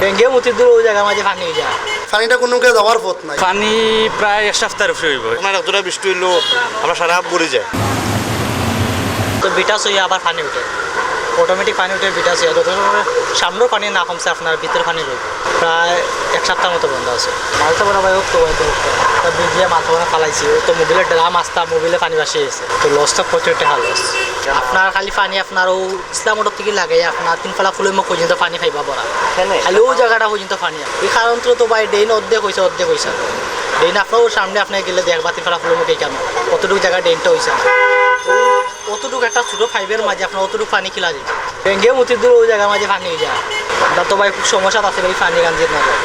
ব্যাংকে মতি দূর ওই জায়গার মাঝে পানি যায়। পানিটা কোনো কে যাওয়ার পথ নাই। পানি প্রায় এক সপ্তাহের উপরে হইব। আপনার এতটা বৃষ্টি হইল আমরা সারা পড়ে যায়। তো বিটাস হয়ে আবার পানি উঠে। অটোমেটিক পানি উঠে বিটাস হয়ে যত সামনেও পানি না কমছে আপনার ভিতরে পানি রইব প্রায় এক সপ্তাহ মতো বন্ধ আছে। মালটা বলা ভাই তো। তা বিজিয়ে মাথা বানা ফালাইছি। ও তো মোবিলের ড্রাম আসতা মোবিলে পানি বাসি গেছে। তো লসটা প্রচুর টাকা লস আপনার খালি পানি আপনার ও ইসলাম মোটর থেকে লাগাই আপনার তিন ফালা ফুলের মুখ পর্যন্ত পানি খাইবা পড়া খালি ও জায়গাটা পর্যন্ত পানি এই কারণ তো ভাই ডেইন অর্ধেক হয়েছে অর্ধেক হয়েছে। ডেইন আপনার সামনে আপনি গেলে দেখবা তিন ফালা ফুলের মুখে কেন কতটুকু জায়গা ডেইনটা হয়েছে। অতটুকু একটা ছোটো ফাইভের মাঝে আপনার অতটুকু পানি খেলা যায়। ব্যাঙ্গে মতি দূর ওই জায়গার মাঝে পানি হয়ে যায়। আমরা তো ভাই খুব সমস্যা আছে ভাই পানি গান না যায়।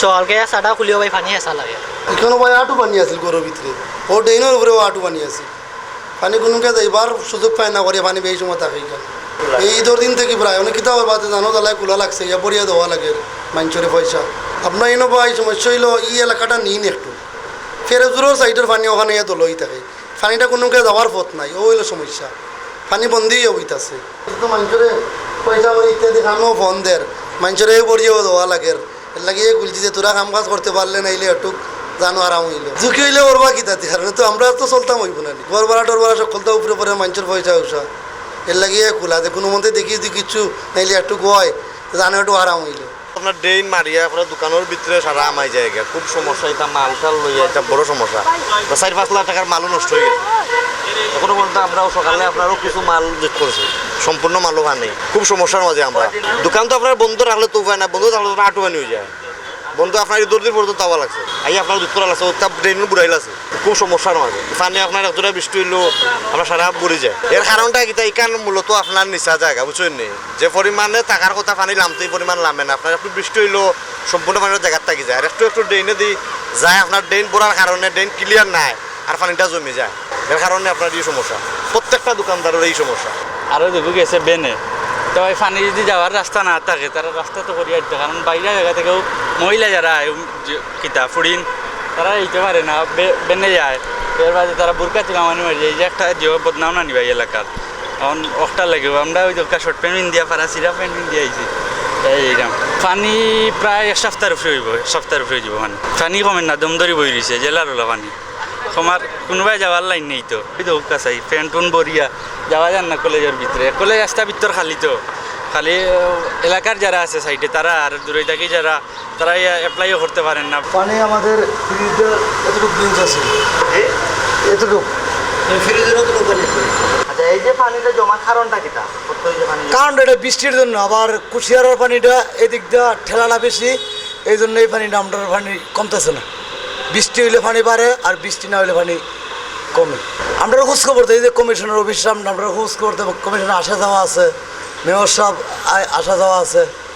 সকালকে সাটা খুলিও ভাই পানি হেসা লাগে। এখানে ভাই আটু পানি আছিল গরুর ভিতরে। ও ডেইনের উপরেও আটু পানি আছে পানি কোনো যাইবার সুযোগ পায় না করে পানি বেশি সময় থাকে এখানে এই ঈদের দিন থেকে প্রায়, অনেক কিতাব বাদে জানো জ্বালায় খোলা লাগছে, ইয়া পরিয়া দেওয়া লাগে মাঞ্চরে পয়সা। আপনার এনে ভাই সমস্যা হইল, এই এলাকাটা নিন একটু। ফেরোজুরোর সাইডের পানি ওখানে ইয়া দলই থাকে। পানিটা কোনো কে যাওয়ার পথ নাই, ও হইল সমস্যা। পানি বন্ধই হইতাছে। তো মানুষরে পয়সা করে ইত্যাদি কামও ফোন মানুষরে পরিয়েও দেওয়া লাগে। এর লাগিয়ে গুলছি যে তোরা কাম কাজ করতে পারলে নাইলে একটু জানো আরাম হইল। ঝুঁকি হইলে ওর বা কিতাতে কারণ তো আমরা তো চলতাম হইব না গরবারা টরবারা খুলতে উপরে পরে মানুষের পয়সা উষা এর লাগিয়ে খোলা যে কোনো মতে দেখি যদি কিছু নাইলে একটু গয় জানো একটু আরাম হইল। আপনার ড্রেন মারিয়া, আপনার দোকানের ভিতরে সারা আমাই জায়গা খুব সমস্যা, এটা মাল টাল লইয়া, এটা বড় সমস্যা। চার পাঁচ লাখ টাকার মালও নষ্ট হয়ে গেছে। এখনও পর্যন্ত আমরাও সকালে আপনারও কিছু মাল জেট করেছি। সম্পূর্ণ মালও ভাই খুব সমস্যার মাঝে আমরা। দোকান তো আপনার বন্ধ রাখলে তো উপায় না বন্ধ থাকলে তো আটু বানি হয়ে যায়। বন্ধু, আপনার দূর পর্যন্ত তাওয়া লাগছে। আই আপনার দুধ করা লাগছে ওটা ড্রেন বুড়াইল আছে খুব সমস্যার মাঝে পানি আপনার এতটা বৃষ্টি হইল, আমরা সারা বুড়ি যায়। এর কারণটা কি এখান মূলত আপনার নিচা জায়গা, বুঝছেন নি? যে পরিমাণে টাকার কথা পানি নামতে পরিমাণ নামে না। আপনার একটু বৃষ্টি হইল, সম্পূর্ণ পানির জায়গার থাকি যায়। আর একটু একটু ড্রেনে দিই যায়, আপনার ড্রেন পড়ার কারণে ড্রেন ক্লিয়ার নাই, আর পানিটা জমে যায়। এর কারণে আপনার এই সমস্যা। প্রত্যেকটা দোকানদারের এই সমস্যা। আরও দেখো গেছে বেনে তো ওই পানি যদি যাওয়ার রাস্তা না থাকে তারা রাস্তা তো করিয়া দিতে কারণ বাইরে জায়গা থেকেও মহিলা যারা কিতা ফুড়িন তারা এইতে পারে না বেনে যায়। এর বাদে তারা বুরকা চুলামানি মারি যায় এই যে একটা জিও বদনাম না নিবা এই এলাকার। এখন অফটা লাগবে আমরা ওই দরকার শর্ট প্যান্ট পিন দিয়া পারা সিরা প্যান্ট পিন দিয়া আইছি এইরকম পানি প্রায় এক সপ্তাহের উপরে হইব সপ্তাহের উপরে হইব মানে। পানি কমেন না দম ধরি বই রয়েছে জেলার ওলা পানি তোমার কোনোবাই যাওয়ার লাইন নেই তো। ওই তো চাই ফ্যান টুন বরিয়া। যাওয়া যান না কলেজের ভিতরে। কলেজ রাস্তা ভিতর খালি তো। খালি এলাকার যারা আছে সাইডে তারা আর দূরে থাকি যারা তারা অ্যাপ্লাইও করতে পারেন না। পানি আমাদের ফ্রিজে এতটুকু জিনিস আছে। এতটুকু। আচ্ছা এই যে পানিটা জমা কারণটা কিটা কারণ এটা বৃষ্টির জন্য। আবার কুশিয়ারের পানিটা এদিক দিয়ে ঠেলাটা বেশি। এই জন্য এই পানিটা আমরা পানি কমতেছে না। বৃষ্টি হইলে পানি বাড়ে আর বৃষ্টি না হইলে পানি কমে। আমরা খোঁজ খবর দিই যে কমিশনের অফিস আমরা খোঁজ করতে কমিশনের আসা যাওয়া আছে, মেয়র সাহেব আসা যাওয়া আছে।